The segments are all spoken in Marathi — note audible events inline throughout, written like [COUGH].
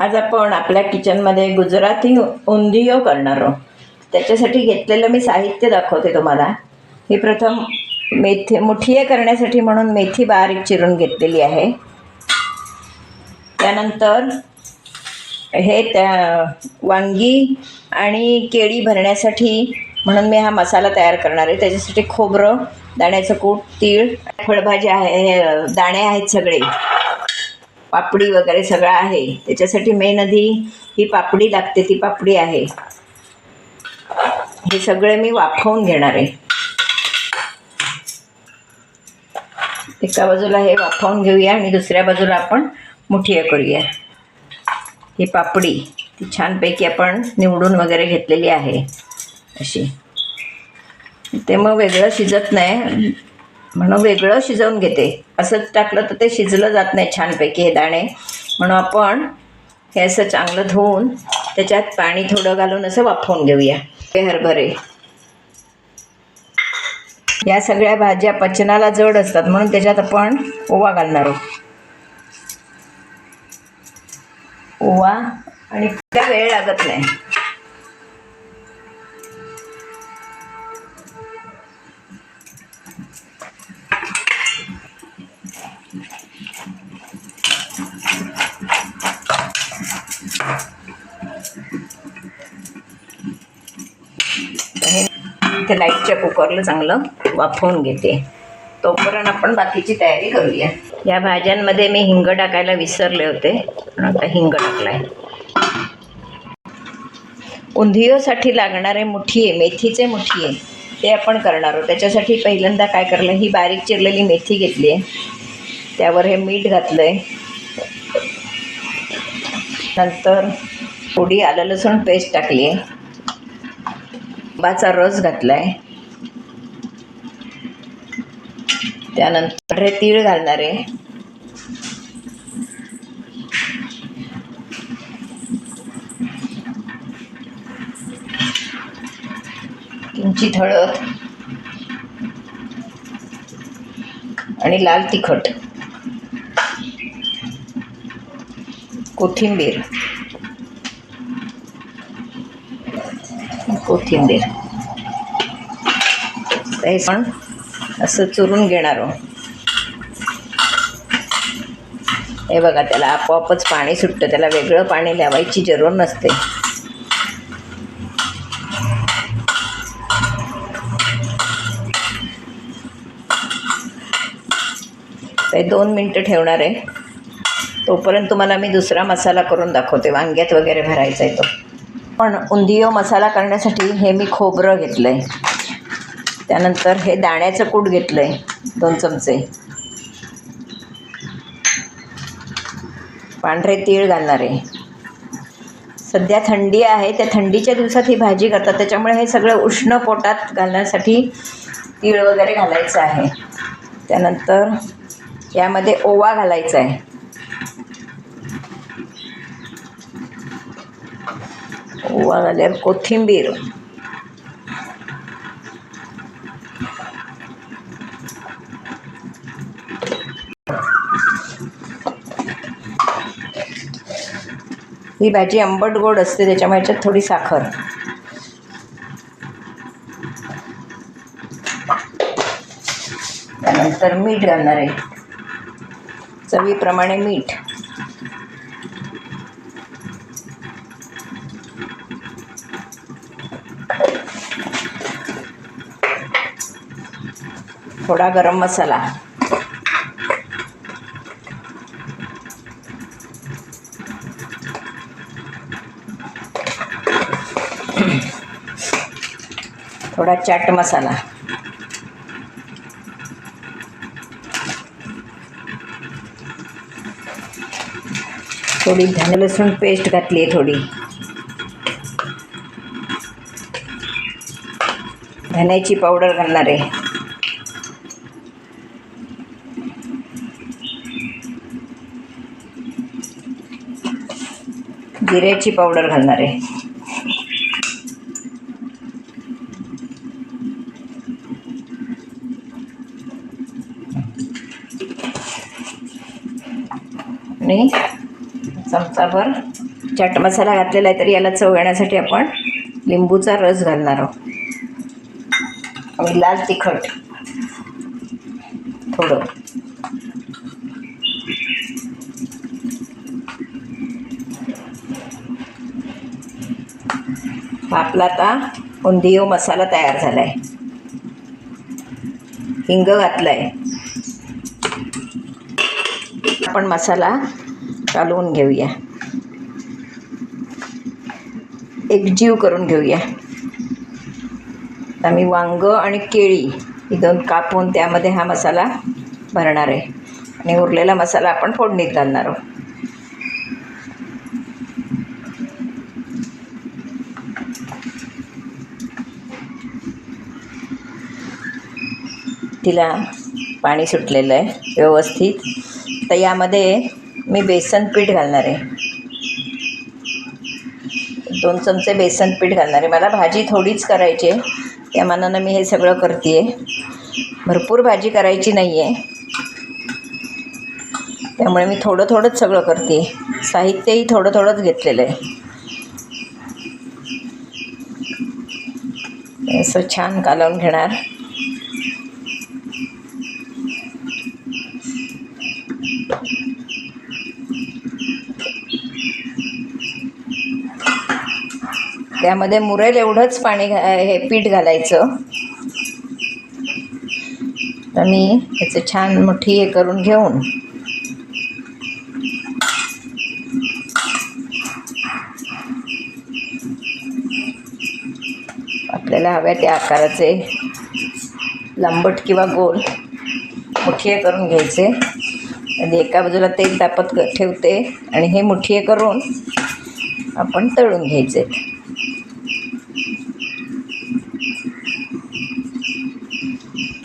आज आपण आपल्या किचनमध्ये गुजराती उंदियो करणार आहोत. त्याच्यासाठी घेतलेलं मी साहित्य दाखवते तुम्हाला. ही प्रथम मेथी मुठिये करण्यासाठी म्हणून मेथी बारीक चिरून घेतलेली आहे. त्यानंतर हे त्या वांगी आणि केळी भरण्यासाठी म्हणून मी हा मसाला तयार करणार आहे. त्याच्यासाठी खोबरं दाण्याचं कूट तीळ फळभाजी आहे हे, दाणे आहेत सगळे. पापडी वगैरे सगळं आहे. त्याच्यासाठी मेन आधी ही पापडी लागते ती पापडी आहे. हे सगळे मी वाफवून घेणार आहे. एका बाजूला हे वाफवून घेऊया आणि दुसऱ्या बाजूला आपण मुठिया करूया. ही पापडी ती छानपैकी आपण निवडून वगैरे घेतलेली आहे. अशी. ते मग वेगळं शिजत नाही. म्हणून वेगळं शिजवून घेते. असंच टाकलं तर ते शिजलं जात नाही छानपैकी हे दाणे. म्हणून आपण हे असं चांगलं धुवून त्याच्यात पाणी थोडं घालून असं वाफवून घेऊया. हे हरभरे. या सगळ्या भाज्या पचनाला जड असतात म्हणून त्याच्यात आपण ओवा घालणार आहोत. ओवा आणि त्या वेळ लागत नाही. इथे ते लाईटच्या कुकरला चांगलं वाफवून घेते. तोपर्यंत आपण बाकीची तयारी करूया. या भाज्यांमध्ये मी हिंग टाकायला विसरले होते. पण आता हिंग टाकलाय. उंधियोसाठी लागणारे मुठीये मेथीचे मुठीये ते आपण करणार आहोत. त्याच्यासाठी पहिल्यांदा काय करलं ही बारीक चिरलेली मेथी घेतली आहे त्यावर हे मीठ घातलं आहे नंतर थोडी आलं लसूण पेस्ट टाकली. आहे लिंबाचा रस घातला आहे त्यानंतर हे तीळ घालणार आहे. किंचित हळद. आणि लाल तिखट. कोथिंबीर. कोथिंबीर. हे पण असं चुरून घेणार हे बघा त्याला आपोआपच पाणी सुटतं. त्याला वेगळं पाणी लावायची जरूर नसते. ते दोन मिनटं ठेवणार आहे. तोपर्यंत तुम्हाला मी दुसरा मसाला करून दाखवते. वांग्यात वगैरे भरायचा आहे तो. पण उंदियो मसाला करण्यासाठी हे मी खोबरं घेतलं आहे त्यानंतर हे दाण्याचं कूट घेतलं आहे दोन चमचे. पांढरे तीळ घालणार आहे. सध्या थंडी आहे त्या थंडीच्या दिवसात ही भाजी करतात. त्याच्यामुळे हे सगळं उष्ण पोटात घालण्यासाठी तीळ वगैरे घालायचं आहे. त्यानंतर यामध्ये ओवा घालायचा आहे. ओवा घाल्यावर कोथिंबीर. ही भाजी आंबट गोड असते त्याच्यामुळे याच्यात थोडी साखर. त्यानंतर मीठ घालणार आहे. चवीप्रमाणे मीठ. थोडा गरम मसाला. थोडा चाट मसाला. थोडी धन लसूण पेस्ट घातली आहे थोडी. धन्याची पावडर घालणार. आहे जिऱ्याची पावडर घालणार आहे. आणि चमचाभर चाट मसाला घातलेला आहे तरी याला चव येण्यासाठी आपण लिंबूचा रस घालणार आहोत. आणि लाल तिखट. थोडं. हा आपला आता उंदियो मसाला तयार झाला आहे हिंग घातला आहे आपण मसाला कालवून घेऊया. एकजीव करून घेऊया. आता मी वांग आणि केळी ही दोन कापून त्यामध्ये हा मसाला भरणार आहे. आणि उरलेला मसाला आपण फोडणीत घालणार आहोत. तिला पाणी सुटलेलं आहे व्यवस्थित. तर यामध्ये मी बेसन पीठ घालणार आहे. दोन चमचे बेसन पीठ घालणार आहे. मला भाजी थोडीच करायची आहे. त्या मानानं मी हे सगळं करते आहे भरपूर भाजी करायची नाही आहे त्यामुळे मी थोडं थोडंच सगळं करते साहित्यही थोडं थोडंच घेतलेलं आहे. असं छान कालवून घेणार. त्यामध्ये मुरेल एवढंच पाणी घा हे पीठ घालायचं. तर मी ह्याचं छान मोठी हे करून घेऊन आपल्याला हव्या त्या आकाराचे लांबट किंवा गोल मुठीये करून घ्यायचे. आणि एका बाजूला तेल तापत ठेवते आणि हे मुठीये करून आपण तळून घ्यायचे.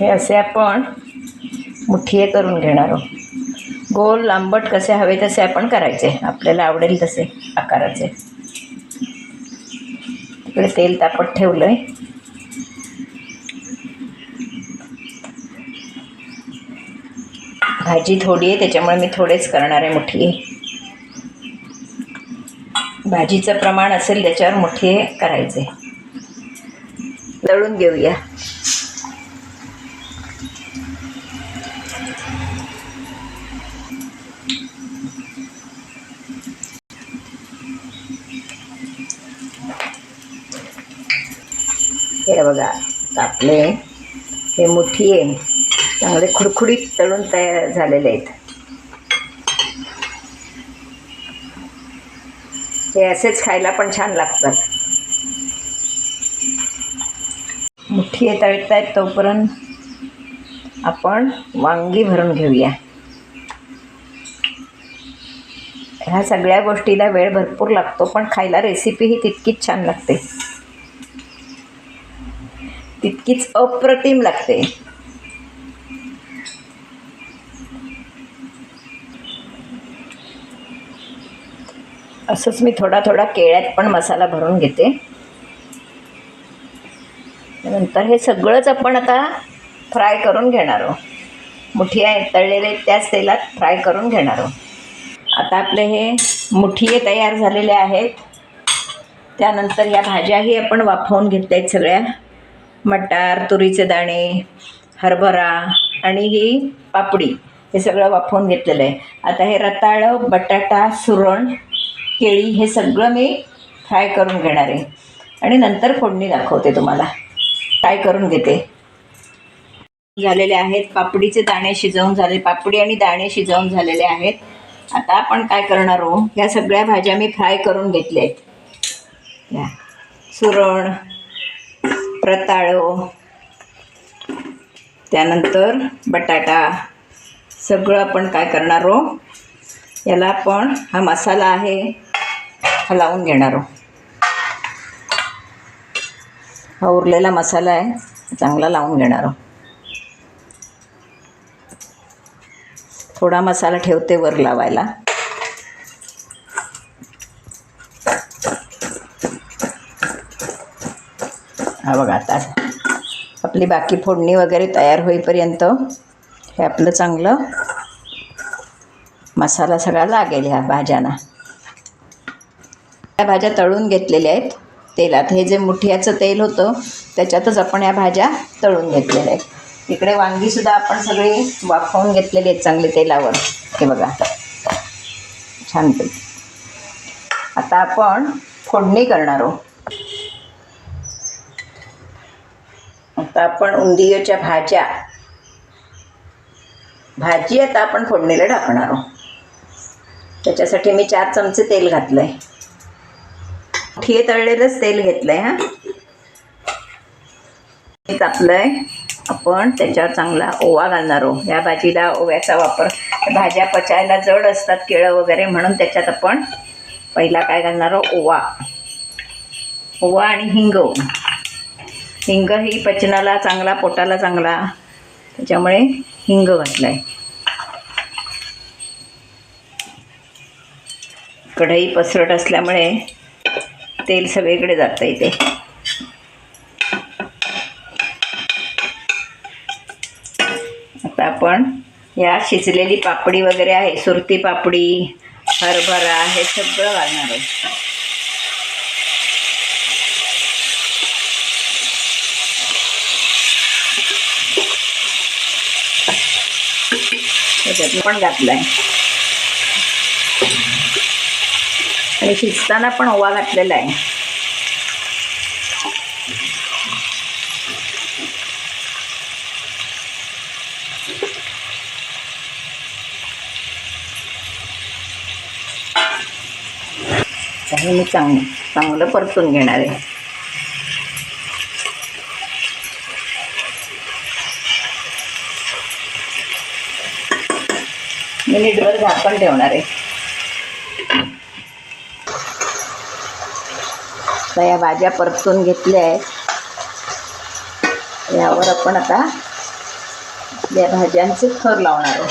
हे असे आपण मुठीये करून घेणार आहोत. गोल लांबट कसे हवे तसे आपण करायचे. आपल्याला आवडेल तसे आकाराचे. तिकडे तेल तापत ठेवलं आहे भाजी थोडी आहे त्याच्यामुळे मी थोडेच करणार आहे मुठी भाजीचं प्रमाण असेल त्याच्यावर मुठी करायचे. दळून घेऊया. हे बघा कापले हे मुठी आहे. चांगले खुडखुडीत तळून तयार झालेले आहेत. हे असेच खायला पण छान लागतात. मुठी हे तळत आहेत तोपर्यंत आपण वांगी भरून घेऊया. ह्या सगळ्या गोष्टीला वेळ भरपूर लागतो पण खायला रेसिपी ही तितकीच छान लागते. तितकीच अप्रतिम लागते. असंच मी थोडा थोडा केळ्यात पण मसाला भरून घेते. नंतर हे सगळंच आपण आता फ्राय करून घेणार आहोत. मुठिया तळलेले त्याच तेलात फ्राय करून घेणार आहोत. आता आपले हे मुठिये तयार झालेले आहेत. त्यानंतर या भाज्याही आपण वाफवून घेतल्या आहेत सगळ्या. मटार तुरीचे दाणे हरभरा आणि ही पापडी हे सगळं वाफवून घेतलेलं आहे. आता हे रताळं बटाटा सुरण केळी हे सगळं मी फ्राय करून घेणार आहे. आणि नंतर फोडणी दाखवते तुम्हाला. फ्राय करून घेते. झालेले आहेत. पापडीचे दाणे शिजवून झाले. पापडी आणि दाणे शिजवून झालेले आहेत. आता आपण काय करणार आहोत ह्या सगळ्या भाज्या मी फ्राय करून घेतल्या आहेत. या. सुरण रताळं त्यानंतर बटाटा. सगळं आपण काय करणार आहो याला आपण हा मसाला आहे हा लावून घेणार आहोत हा उरलेला मसाला आहे चांगला लावून घेणार आहोत थोडा मसाला ठेवते वर लावायला. हा बघा आता. आपली बाकी फोडणी वगैरे तयार होईपर्यंत हे आपलं चांगलं मसाला सगळा लागेल ह्या भाज्यांना. या भाज्या तळून घेतलेल्या आहेत तेलात. हे जे मुठियाचं तेल होतं त्याच्यातच आपण या भाज्या तळून घेतलेल्या आहेत. इकडे वांगीसुद्धा आपण सगळी वाफवून घेतलेली आहेत चांगली तेलावर. हे बघा छानपैकी आता आपण फोडणी करणार आहोत. आता आपण उंदियोच्या भाज्या. भाजी आता आपण फोडणीला टाकणार आहोत. त्याच्यासाठी मी चार चमचे तेल घातलं आहे मोठी तळलेलंच तेल घेतलं आहे हां तापलं आहे आपण त्याच्यावर चांगला ओवा घालणार आहोत. या भाजीला ओव्याचा वापर भाज्या पचायला जड असतात केळं वगैरे म्हणून त्याच्यात आपण पहिला काय घालणार आहोत? ओवा. ओवा आणि हिंग. हिंग ही पचनाला चांगला पोटाला चांगला. त्याच्यामुळे हिंग घातला आहे कढई पसरट असल्यामुळे तेल सगळीकडे जातं इथे आता आपण या शिजलेली पापडी वगैरे आहे सुरती पापडी हरभरा हे सगळं घालणार आहे त्याच्यात पण घातलं आहे आणि शिजताना पण ओवा घातलेला आहे. मी चांगलं चांगलं परतून घेणार आहे. मिनिटभर झाकण ठेवणार आहे. आता या भाज्या परतून घेतल्या आहेत. यावर आपण आता या भाज्यांचे थर लावणार आहोत.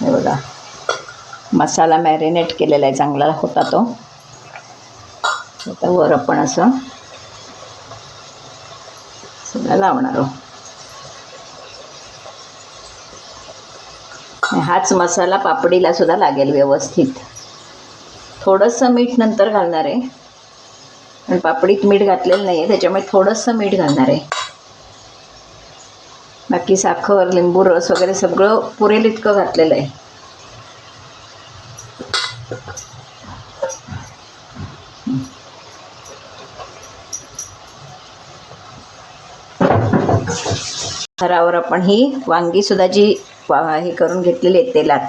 हे बघा. मसाला मॅरिनेट केलेला आहे चांगला होता तो. आता वर आपण असं सगळं लावणार आहोत. हाच मसाला पापडीला सुद्धा लागेल व्यवस्थित. थोडंसं मीठ नंतर घालणार आहे. पण पापडीत मीठ घातलेलं नाही आहे त्याच्यामुळे थोडंसं मीठ घालणार आहे. बाकी साखर लिंबू रस वगैरे सगळं पुरेल इतकं घातलेलं आहे. थरावर आपण ही वांगी सुद्धा जी हे करून घेतलेले आहेत तेलात.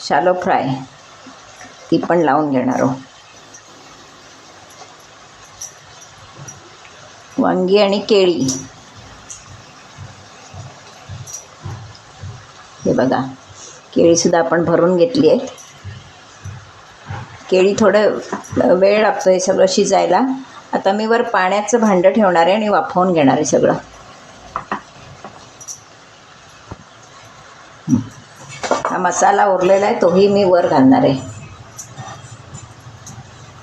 शालो फ्राय ती पण लावून घेणार आहोत. वांगी आणि केळी. हे बघा केळीसुद्धा आपण भरून घेतली आहेत. केळी थोडं वेळ लागतो हे सगळं शिजायला. आता मी वर पाण्याचं भांडं ठेवणार आहे आणि वाफवून घेणार आहे सगळं. मसाला उरलेला आहे तोही मी वर घालणार आहे.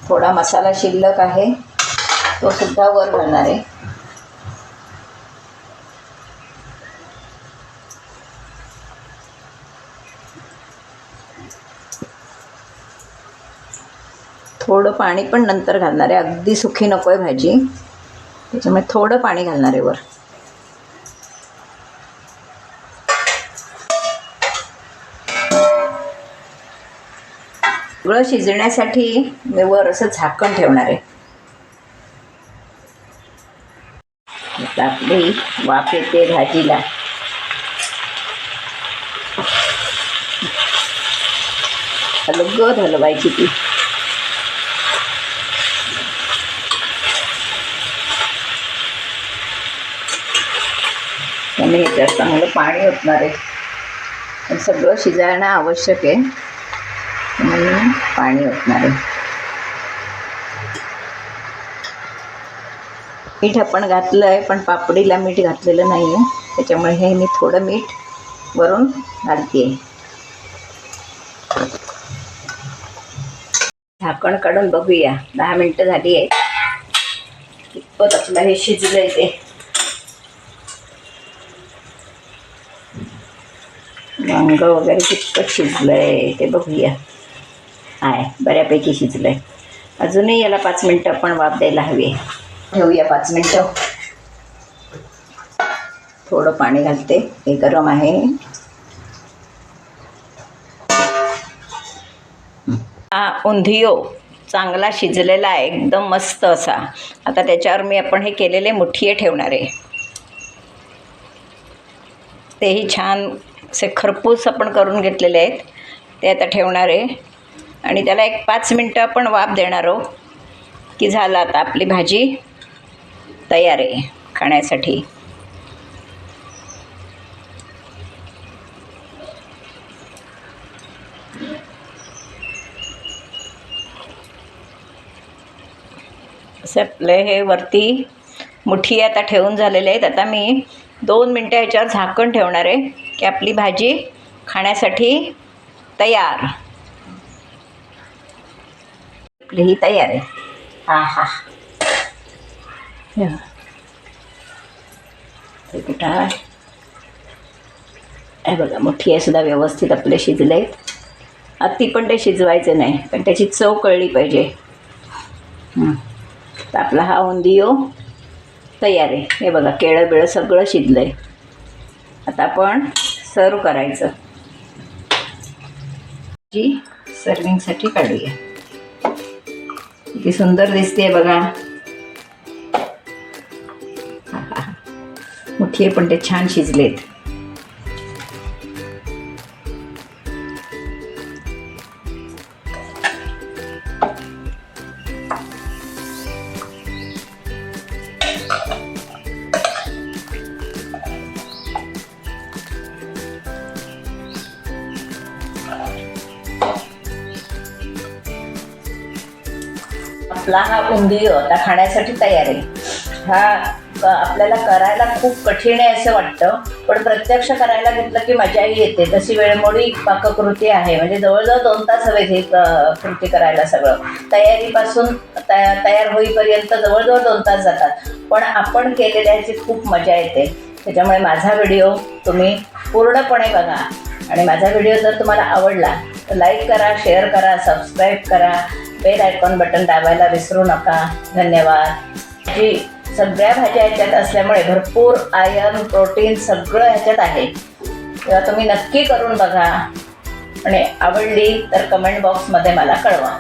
थोडा मसाला शिल्लक आहे तो सुद्धा वर घालणार आहे. थोडं पाणी पण नंतर घालणार आहे अगदी सुखी नको आहे भाजी. त्याच्यामुळे थोडं पाणी घालणार आहे वर. सगळं शिजण्यासाठी मी वर असं झाकण ठेवणार आहे. आपली वाफ येते भाजीला. हलगत हलवायची ती. त्यामुळे याच्यात चांगलं पाणी ओतणार आहे. सगळं शिजायला आवश्यक आहे. म्हणून पाणी ओतणार आहे मीठ आपण घातलं आहे पण पापडीला मीठ घातलेलं नाही आहे त्याच्यामुळे हे मी थोडं मीठ वरून घालते. झाकण काढून बघूया. दहा मिनटं झाली आहे कितपत आपलं हे शिजलं ते. वांग वगैरे कितपत शिजलं आहे ते बघूया. आहे बऱ्यापैकी शिजलं आहे अजूनही याला पाच मिनटं आपण वाफ द्यायला हवी ठेवूया पाच मिनटं. थोडं पाणी घालते हे गरम आहे. हा उंधियो चांगला शिजलेला आहे एकदम मस्त असा. आता त्याच्यावर मी आपण हे केलेले मुठिये ठेवणार आहे. तेही छान असे खरपूस आपण करून घेतलेले आहेत. ते आता ठेवणार आहे. आणि त्याला एक पाच मिनटं आपण वाफ देणार आहोत. की झालं आता आपली भाजी तयार आहे खाण्यासाठी. असे आपले हे वरती मुठी आता ठेवून झालेले आहेत. आता मी दोन मिनटं ह्याच्यावर झाकण ठेवणार आहे की आपली भाजी खाण्यासाठी तयार. आपली ही तयार आहे हा हा हे कुठं आहे हे बघा मोठी आहे सुद्धा व्यवस्थित आपले शिजले आहेत अति पण ते शिजवायचे नाही पण त्याची चव कळली पाहिजे. तर आपला हा उंदियो तयार आहे हे बघा केळं बिळं सगळं शिजलं आहे आता आपण सर्व करायचं जी सर्विंगसाठी काढूया किती सुंदर दिसते बघा. [LAUGHS] मोठी पण ते छान शिजलेत. आपला हा उंदियो आता खाण्यासाठी तयार आहे. हा आपल्याला करायला खूप कठीण आहे असं वाटतं. पण प्रत्यक्ष करायला घेतलं की मजाही येते. तशी वेळमोडी पाककृती आहे. म्हणजे जवळजवळ दोन तास हवेत ही कृती करायला सगळं. तयारीपासून तया तयार होईपर्यंत जवळजवळ दोन तास जातात. पण आपण केलेल्याची खूप मजा येते. त्याच्यामुळे माझा व्हिडिओ तुम्ही पूर्णपणे बघा. आणि माझा व्हिडिओ जर तुम्हाला आवडला लाईक करा शेअर करा सबस्क्राईब करा. बेल आयकॉन बटन दाबायला विसरू नका. धन्यवाद. जी सगळ्या भाज्या ह्याच्यात असल्यामुळे भरपूर आयर्न प्रोटीन सगळं ह्याच्यात आहे. तेव्हा तुम्ही नक्की करून बघा. आणि आवडली तर कमेंट बॉक्समध्ये मला कळवा.